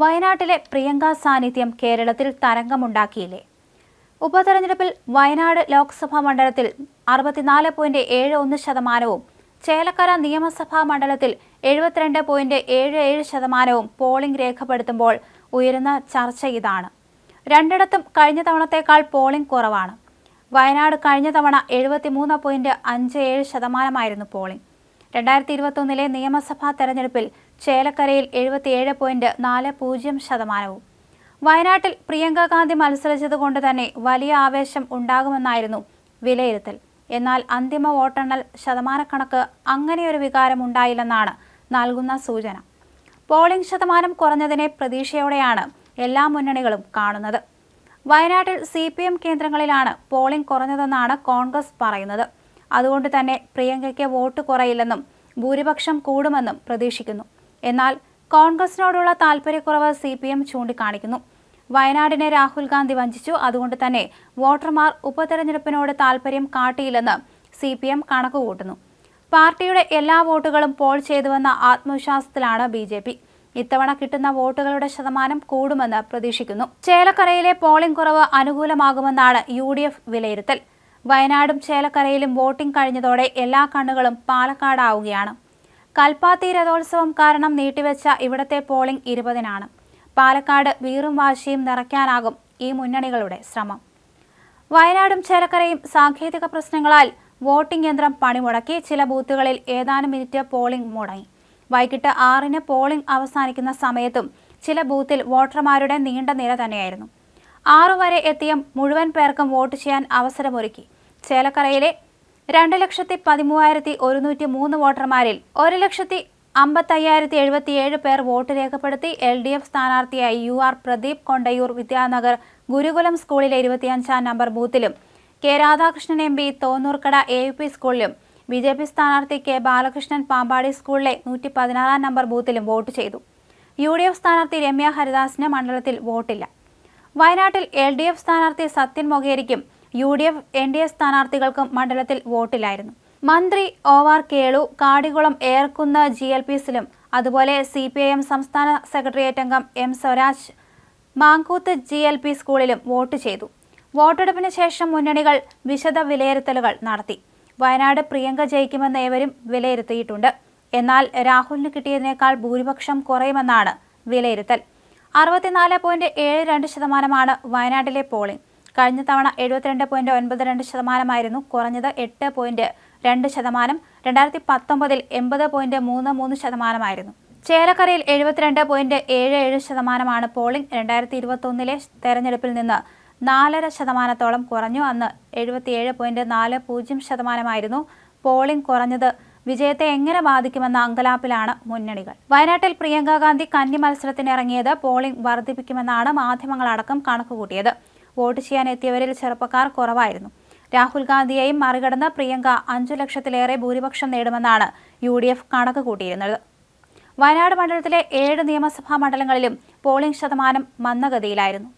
വയനാട്ടിലെ പ്രിയങ്ക സാന്നിധ്യം കേരളത്തിൽ തരംഗമുണ്ടാക്കിയില്ലേ? ഉപതെരഞ്ഞെടുപ്പിൽ വയനാട് ലോക്സഭാ മണ്ഡലത്തിൽ അറുപത്തിനാല് പോയിന്റ് ഏഴ് ഒന്ന് ശതമാനവും ചേലക്കര നിയമസഭാ മണ്ഡലത്തിൽ എഴുപത്തിരണ്ട് പോയിന്റ് ഏഴ് ഏഴ് ശതമാനവും പോളിംഗ് രേഖപ്പെടുത്തുമ്പോൾ ഉയരുന്ന ചർച്ച ഇതാണ്. രണ്ടിടത്തും കഴിഞ്ഞ തവണത്തേക്കാൾ പോളിംഗ് കുറവാണ്. വയനാട് കഴിഞ്ഞ തവണ എഴുപത്തിമൂന്ന് പോയിന്റ് അഞ്ച് ഏഴ് ശതമാനമായിരുന്നു പോളിംഗ്. രണ്ടായിരത്തി ഇരുപത്തൊന്നിലെ നിയമസഭാ തെരഞ്ഞെടുപ്പിൽ ചേലക്കരയിൽ എഴുപത്തിയേഴ് പോയിന്റ് നാല് പൂജ്യം ശതമാനവും. വയനാട്ടിൽ പ്രിയങ്ക ഗാന്ധി മത്സരിച്ചതുകൊണ്ട് തന്നെ വലിയ ആവേശം ഉണ്ടാകുമെന്നായിരുന്നു വിലയിരുത്തൽ. എന്നാൽ അന്തിമ വോട്ടെണ്ണൽ ശതമാനക്കണക്ക് അങ്ങനെയൊരു വികാരം ഉണ്ടായില്ലെന്നാണ് നൽകുന്ന സൂചന. പോളിംഗ് ശതമാനം കുറഞ്ഞതിനെ പ്രതീക്ഷയോടെയാണ് എല്ലാ മുന്നണികളും കാണുന്നത്. വയനാട്ടിൽ സി കേന്ദ്രങ്ങളിലാണ് പോളിംഗ് കുറഞ്ഞതെന്നാണ് കോൺഗ്രസ് പറയുന്നത്. അതുകൊണ്ട് തന്നെ പ്രിയങ്കയ്ക്ക് വോട്ട് കുറയില്ലെന്നും ഭൂരിപക്ഷം കൂടുമെന്നും പ്രതീക്ഷിക്കുന്നു. എന്നാൽ കോൺഗ്രസിനോടുള്ള താൽപര്യക്കുറവ് സി പി എം ചൂണ്ടിക്കാണിക്കുന്നു. വയനാടിനെ രാഹുൽ ഗാന്ധി വഞ്ചിച്ചു. അതുകൊണ്ട് തന്നെ വോട്ടർമാർ ഉപതെരഞ്ഞെടുപ്പിനോട് താൽപര്യം കാട്ടിയില്ലെന്ന് സി പി എം കണക്കുകൂട്ടുന്നു. പാർട്ടിയുടെ എല്ലാ വോട്ടുകളും പോൾ ചെയ്തുവെന്ന ആത്മവിശ്വാസത്തിലാണ് ബി ജെ പി. ഇത്തവണ കിട്ടുന്ന വോട്ടുകളുടെ ശതമാനം കൂടുമെന്ന് പ്രതീക്ഷിക്കുന്നു. ചേലക്കരയിലെ പോളിംഗ് കുറവ് അനുകൂലമാകുമെന്നാണ് യു വിലയിരുത്തൽ. വയനാടും ചേലക്കരയിലും വോട്ടിംഗ് കഴിഞ്ഞതോടെ എല്ലാ കണ്ണുകളും പാലക്കാടാവുകയാണ്. കൽപ്പാത്തി രഥോത്സവം കാരണം നീട്ടിവെച്ച ഇവിടത്തെ പോളിംഗ് ഇരുപതിനാണ്. പാലക്കാട് വീറും വാശിയും നിറയ്ക്കാനാകും ഈ മുന്നണികളുടെ ശ്രമം. വയനാടും ചേലക്കരയും സാങ്കേതിക പ്രശ്നങ്ങളാൽ വോട്ടിംഗ് യന്ത്രം പണിമുടക്കി ചില ബൂത്തുകളിൽ ഏതാനും മിനിറ്റ് പോളിംഗ് മുടങ്ങി. വൈകിട്ട് ആറിന് പോളിംഗ് അവസാനിക്കുന്ന സമയത്തും ചില ബൂത്തിൽ വോട്ടർമാരുടെ നീണ്ട നിര തന്നെയായിരുന്നു. ആറു വരെ എത്തിയ മുഴുവൻ പേർക്കും വോട്ട് ചെയ്യാൻ അവസരമൊരുക്കി. ചേലക്കരയിലെ രണ്ട് ലക്ഷത്തി പതിമൂവായിരത്തി ഒരുന്നൂറ്റി മൂന്ന് വോട്ടർമാരിൽ ഒരു ലക്ഷത്തി അമ്പത്തയ്യായിരത്തി എഴുപത്തിയേഴ് പേർ വോട്ട് രേഖപ്പെടുത്തി എൽ ഡി എഫ് സ്ഥാനാർത്ഥിയായി യു ആർ പ്രദീപ് കൊണ്ടയൂർ വിദ്യാനഗർ ഗുരുകുലം സ്കൂളിലെ ഇരുപത്തിയഞ്ചാം number ബൂത്തിലും K Radhakrishnan M P Thonnurkara A U P സ്കൂളിലും ബി ജെ പി സ്ഥാനാർത്ഥി കെ ബാലകൃഷ്ണൻ പാമ്പാടി സ്കൂളിലെ നൂറ്റി പതിനാറാം നമ്പർ ബൂത്തിലും വോട്ട് ചെയ്തു. യു ഡി എഫ് സ്ഥാനാർത്ഥി രമ്യ ഹരിദാസിന് മണ്ഡലത്തിൽ വോട്ടില്ല. വയനാട്ടിൽ എൽ ഡി എഫ് സ്ഥാനാർത്ഥി Sathyan മൊകേരിക്കും U D F N D A സ്ഥാനാർത്ഥികൾക്കും മണ്ഡലത്തിൽ വോട്ടില്ലായിരുന്നു മന്ത്രി ഒ ആർ കേളു കാടികുളം ഏർക്കുന്ന ജി എൽ പി സിലും അതുപോലെ സി പി ഐ എം സംസ്ഥാന സെക്രട്ടേറിയറ്റ് അംഗം M Swaraj Mankooth G L P സ്കൂളിലും വോട്ട് ചെയ്തു. വോട്ടെടുപ്പിന് ശേഷം മുന്നണികൾ വിശദ വിലയിരുത്തലുകൾ നടത്തി. വയനാട് പ്രിയങ്ക ജയിക്കുമെന്ന് ഏവരും വിലയിരുത്തിയിട്ടുണ്ട്. എന്നാൽ രാഹുലിന് കിട്ടിയതിനേക്കാൾ ഭൂരിപക്ഷം കുറയുമെന്നാണ് വിലയിരുത്തൽ. അറുപത്തിനാല് പോയിന്റ് ഏഴ് രണ്ട് ശതമാനമാണ് വയനാട്ടിലെ പോളിംഗ്. കഴിഞ്ഞ തവണ എഴുപത്തിരണ്ട് പോയിന്റ് ഒൻപത് രണ്ട് ശതമാനമായിരുന്നു കുറഞ്ഞത് എട്ട് പോയിന്റ് രണ്ട് ശതമാനം. രണ്ടായിരത്തി പത്തൊമ്പതിൽ എൺപത് പോയിന്റ് മൂന്ന് മൂന്ന് ശതമാനമായിരുന്നു. ചേലക്കരയിൽ എഴുപത്തിരണ്ട് പോയിന്റ് ഏഴ് ഏഴ് ശതമാനമാണ് പോളിംഗ്. രണ്ടായിരത്തി ഇരുപത്തൊന്നിലെ തെരഞ്ഞെടുപ്പിൽ നിന്ന് നാലര ശതമാനത്തോളം കുറഞ്ഞു. അന്ന് എഴുപത്തിയേഴ് പോയിന്റ് നാല് പൂജ്യം ശതമാനമായിരുന്നു പോളിംഗ് കുറഞ്ഞത്. വിജയത്തെ എങ്ങനെ ബാധിക്കുമെന്ന അങ്കലാപ്പിലാണ് മുന്നണികൾ. വയനാട്ടിൽ പ്രിയങ്കാ ഗാന്ധി കന്നി മത്സരത്തിനിറങ്ങിയത് പോളിംഗ് വർദ്ധിപ്പിക്കുമെന്നാണ് മാധ്യമങ്ങളടക്കം കണക്കുകൂട്ടിയത്. വോട്ട് ചെയ്യാൻ എത്തിയവരിൽ ചെറുപ്പക്കാർ കുറവായിരുന്നു. രാഹുൽ ഗാന്ധിയെയും മറികടന്ന് പ്രിയങ്ക അഞ്ചു ലക്ഷത്തിലേറെ ഭൂരിപക്ഷം നേടുമെന്നാണ് യു ഡി എഫ് കണക്ക് കൂട്ടിയിരുന്നത്. വയനാട് മണ്ഡലത്തിലെ ഏഴ് നിയമസഭാ മണ്ഡലങ്ങളിലും പോളിംഗ് ശതമാനം മന്ദഗതിയിലായിരുന്നു.